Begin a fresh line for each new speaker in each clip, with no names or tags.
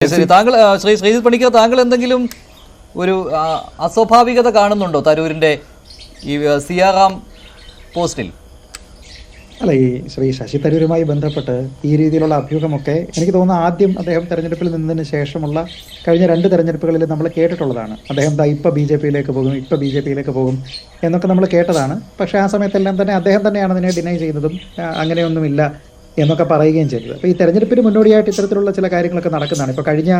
ശരി താങ്കൾ ശ്രീ ശ്രീജിത് പണിക്കർ താങ്കൾ എന്തെങ്കിലും ഒരു അസ്വാഭാവികത കാണുന്നുണ്ടോ തരൂരിന്റെ ഈ സിയാറാം പോസ്റ്റിൽ?
അല്ല ഈ ശ്രീ ശശി തരൂരുമായി ബന്ധപ്പെട്ട് ഈ രീതിയിലുള്ള അഭ്യൂഹമൊക്കെ എനിക്ക് തോന്നുന്നു ആദ്യം അദ്ദേഹം തെരഞ്ഞെടുപ്പിൽ നിന്നതിന് ശേഷമുള്ള കഴിഞ്ഞ രണ്ട് തെരഞ്ഞെടുപ്പുകളിൽ നമ്മൾ കേട്ടിട്ടുള്ളതാണ്. അദ്ദേഹം ദാ ഇപ്പം ബി ജെ പിയിലേക്ക് പോകും ഇപ്പം ബി ജെ പിയിലേക്ക് പോകും എന്നൊക്കെ നമ്മൾ കേട്ടതാണ്. പക്ഷേ ആ സമയത്തെല്ലാം തന്നെ അദ്ദേഹം തന്നെയാണ് അതിനെ ഡിനൈ ചെയ്യുന്നതും അങ്ങനെയൊന്നുമില്ല. എന്നൊക്കെ പറയുകയും ചെയ്തത് അപ്പോൾ ഈ തെരഞ്ഞെടുപ്പിന് മുന്നോടിയായിട്ട് ഇത്തരത്തിലുള്ള ചില കാര്യങ്ങളൊക്കെ നടക്കുന്നതാണ്. ഇപ്പോൾ കഴിഞ്ഞ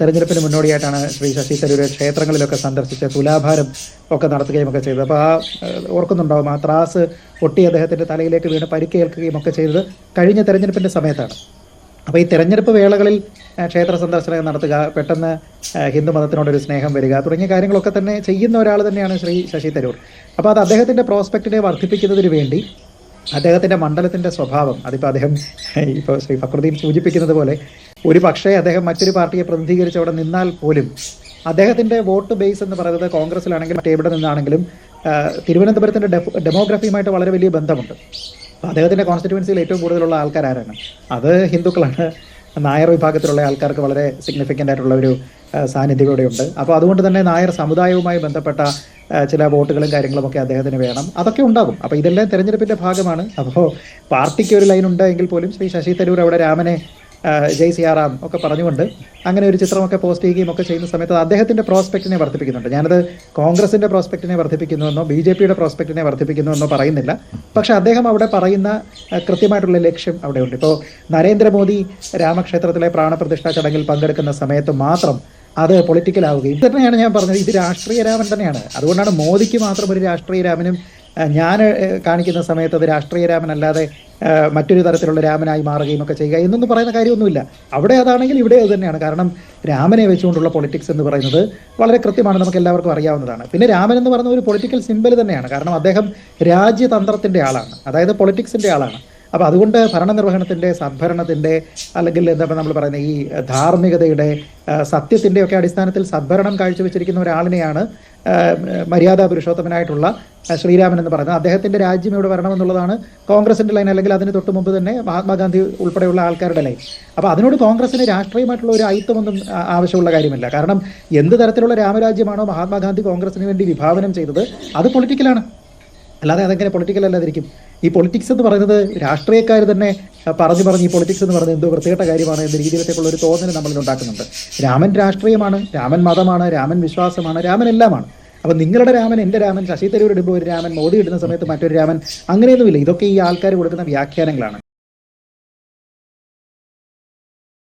തെരഞ്ഞെടുപ്പിന് മുന്നോടിയായിട്ടാണ് ശ്രീ ശശി തരൂർ ക്ഷേത്രങ്ങളിലൊക്കെ സന്ദർശിച്ച് തുലാഭാരം ഒക്കെ നടത്തുകയും ഒക്കെ ചെയ്തത്. അപ്പോൾ ആ ഓർക്കുന്നുണ്ടാവും ആ ത്രാസ് പൊട്ടി അദ്ദേഹത്തിന്റെ തലയിലേക്ക് വീണ് പരിക്കേൽക്കുകയും ഒക്കെ ചെയ്തത് കഴിഞ്ഞ തെരഞ്ഞെടുപ്പിന്റെ സമയത്താണ്. അപ്പോൾ ഈ തെരഞ്ഞെടുപ്പ് വേളകളിൽ ക്ഷേത്ര സന്ദർശനം നടത്തുക പെട്ടെന്ന് ഹിന്ദു മതത്തിനോടൊരു സ്നേഹം വരിക തുടങ്ങിയ കാര്യങ്ങളൊക്കെ തന്നെ ചെയ്യുന്ന ഒരാൾ തന്നെയാണ് ശ്രീ ശശി തരൂർ. അപ്പോൾ അത് അദ്ദേഹത്തിന്റെ പ്രോസ്പെക്റ്റിനെ വർദ്ധിപ്പിക്കുന്നതിന് വേണ്ടി അദ്ദേഹത്തിന്റെ മണ്ഡലത്തിന്റെ സ്വഭാവം അതിപ്പോൾ അദ്ദേഹം ഇപ്പോൾ ശ്രീ ഫക്രുദ്ദീൻ സൂചിപ്പിക്കുന്നത് പോലെ ഒരു പക്ഷേ അദ്ദേഹം മറ്റൊരു പാർട്ടിയെ പ്രതിനിധീകരിച്ച് അവിടെ നിന്നാൽ പോലും അദ്ദേഹത്തിന്റെ വോട്ട് ബേസ് എന്ന് പറയുന്നത് കോൺഗ്രസിലാണെങ്കിലും മറ്റേ എവിടെ നിന്നാണെങ്കിലും തിരുവനന്തപുരത്തിന്റെ ഡെമോഗ്രഫിയുമായിട്ട് വളരെ വലിയ ബന്ധമുണ്ട്. അപ്പോൾ അദ്ദേഹത്തിന്റെ കോൺസ്റ്റിറ്റ്യുവൻസിയിൽ ഏറ്റവും കൂടുതലുള്ള ആൾക്കാർ ആരാണ് അത് ഹിന്ദുക്കളാണ്. നായർ വിഭാഗത്തിലുള്ള ആൾക്കാർക്ക് വളരെ സിഗ്നിഫിക്കന്റ് ആയിട്ടുള്ള ഒരു സാന്നിധ്യം ഇവിടെയുണ്ട്. അപ്പോൾ അതുകൊണ്ട് തന്നെ നായർ സമുദായവുമായി ബന്ധപ്പെട്ട ചില വോട്ടുകളും കാര്യങ്ങളും ഒക്കെ അദ്ദേഹത്തിന് വേണം. അതൊക്കെ ഉണ്ടാകും. അപ്പോൾ ഇതെല്ലാം തെരഞ്ഞെടുപ്പിന്റെ ഭാഗമാണ്. അപ്പോൾ പാർട്ടിക്ക് ഒരു ലൈൻ ഉണ്ടെങ്കിൽ പോലും ശ്രീ ശശി തരൂർ അവിടെ രാമനെ ജയ് സിയാറാം ഒക്കെ പറഞ്ഞുകൊണ്ട് അങ്ങനെ ഒരു ചിത്രമൊക്കെ പോസ്റ്റ് ചെയ്യുകയും ഒക്കെ ചെയ്യുന്ന സമയത്ത് അദ്ദേഹത്തിന്റെ പ്രോസ്പെക്റ്റിനെ വർദ്ധിപ്പിക്കുന്നുണ്ട്. ഞാനത് കോൺഗ്രസിന്റെ പ്രോസ്പെക്റ്റിനെ വർദ്ധിപ്പിക്കുന്നുവെന്നോ ബി ജെ പിയുടെ പ്രോസ്പെക്റ്റിനെ വർദ്ധിപ്പിക്കുന്നുവെന്നോ പറയുന്നില്ല. പക്ഷെ അദ്ദേഹം അവിടെ പറയുന്ന കൃത്യമായിട്ടുള്ള ലക്ഷ്യം അവിടെയുണ്ട്. ഇപ്പോൾ നരേന്ദ്രമോദി രാമക്ഷേത്രത്തിലെ പ്രാണപ്രതിഷ്ഠാ ചടങ്ങിൽ പങ്കെടുക്കുന്ന സമയത്ത് മാത്രം അത് പൊളിറ്റിക്കൽ ആവുകയും തന്നെയാണ് ഞാൻ പറഞ്ഞത്. ഇത് രാഷ്ട്രീയ രാമൻ തന്നെയാണ്. അതുകൊണ്ടാണ് മോദിക്ക് മാത്രം ഒരു രാഷ്ട്രീയ രാമനും ഞാൻ കാണിക്കുന്ന സമയത്ത് അത് രാഷ്ട്രീയ രാമൻ അല്ലാതെ മറ്റൊരു തരത്തിലുള്ള രാമനായി മാറുകയും ഒക്കെ ചെയ്യുക എന്നൊന്നും പറയുന്ന കാര്യമൊന്നുമില്ല. അവിടെ അതാണെങ്കിൽ ഇവിടെ അത് തന്നെയാണ്. കാരണം രാമനെ വെച്ചുകൊണ്ടുള്ള പൊളിറ്റിക്സ് എന്ന് പറയുന്നത് വളരെ കൃത്യമാണ്. നമുക്ക് എല്ലാവർക്കും അറിയാവുന്നതാണ്. പിന്നെ രാമൻ എന്ന് പറയുന്ന ഒരു പൊളിറ്റിക്കൽ സിമ്പിൾ തന്നെയാണ്. കാരണം അദ്ദേഹം രാജ്യതന്ത്രത്തിന്റെ ആളാണ്. അതായത് പൊളിറ്റിക്സിന്റെ ആളാണ്. അപ്പോൾ അതുകൊണ്ട് ഭരണനിർവഹണത്തിന്റെ സദ്ഭരണത്തിന്റെ അല്ലെങ്കിൽ എന്താ നമ്മൾ പറയുന്ന ഈ ധാർമ്മികതയുടെ സത്യത്തിന്റെ ഒക്കെ അടിസ്ഥാനത്തിൽ സദ്ഭരണം കാഴ്ചവെച്ചിരിക്കുന്ന ഒരാളിനെയാണ് മര്യാദാ പുരുഷോത്തമനായിട്ടുള്ള ശ്രീരാമൻ എന്ന് പറയുന്നത്. അദ്ദേഹത്തിന്റെ രാജ്യം ഇവിടെ വരണമെന്നുള്ളതാണ് കോൺഗ്രസിന്റെ ലൈൻ അല്ലെങ്കിൽ അതിന് തൊട്ട് മുമ്പ് തന്നെ മഹാത്മാഗാന്ധി ഉൾപ്പെടെയുള്ള ആൾക്കാരുടെ ലൈൻ. അപ്പോൾ അതിനോട് കോൺഗ്രസിന് രാഷ്ട്രീയമായിട്ടുള്ള ഒരു അയിത്വമൊന്നും ആവശ്യമുള്ള കാര്യമില്ല. കാരണം എന്ത് തരത്തിലുള്ള രാമരാജ്യമാണോ മഹാത്മാഗാന്ധി കോൺഗ്രസിന് വേണ്ടി വിഭാവനം ചെയ്തത് അത് പൊളിറ്റിക്കലാണ്. അല്ലാതെ അതെങ്ങനെ പൊളിറ്റിക്കൽ അല്ലാതിരിക്കും ഈ പൊളിറ്റിക്സ് എന്ന് പറയുന്നത് രാഷ്ട്രീയക്കാർ തന്നെ പറഞ്ഞു പറഞ്ഞ് ഈ പൊളിറ്റിക്സ് എന്ന് പറയുന്നത് എന്തോ വൃത്തികെട്ട കാര്യമാണ് എന്ന രീതിയിലേക്കുള്ള ഒരു തോന്നൽ നമ്മളിൽ ഉണ്ടാക്കുന്നുണ്ട്. രാമൻ രാഷ്ട്രീയമാണ് രാമൻ മതമാണ് രാമൻ വിശ്വാസമാണ് രാമൻ എല്ലാമാണ്. അപ്പം നിങ്ങളുടെ രാമൻ എന്റെ രാമൻ ശശി തരൂർ ഇടുമ്പോൾ ഒരു രാമൻ മോദി ഇടുന്ന സമയത്ത് മറ്റൊരു രാമൻ അങ്ങനെയൊന്നുമില്ല. ഇതൊക്കെ ഈ ആൾക്കാർ കൊടുക്കുന്ന വ്യാഖ്യാനങ്ങളാണ്.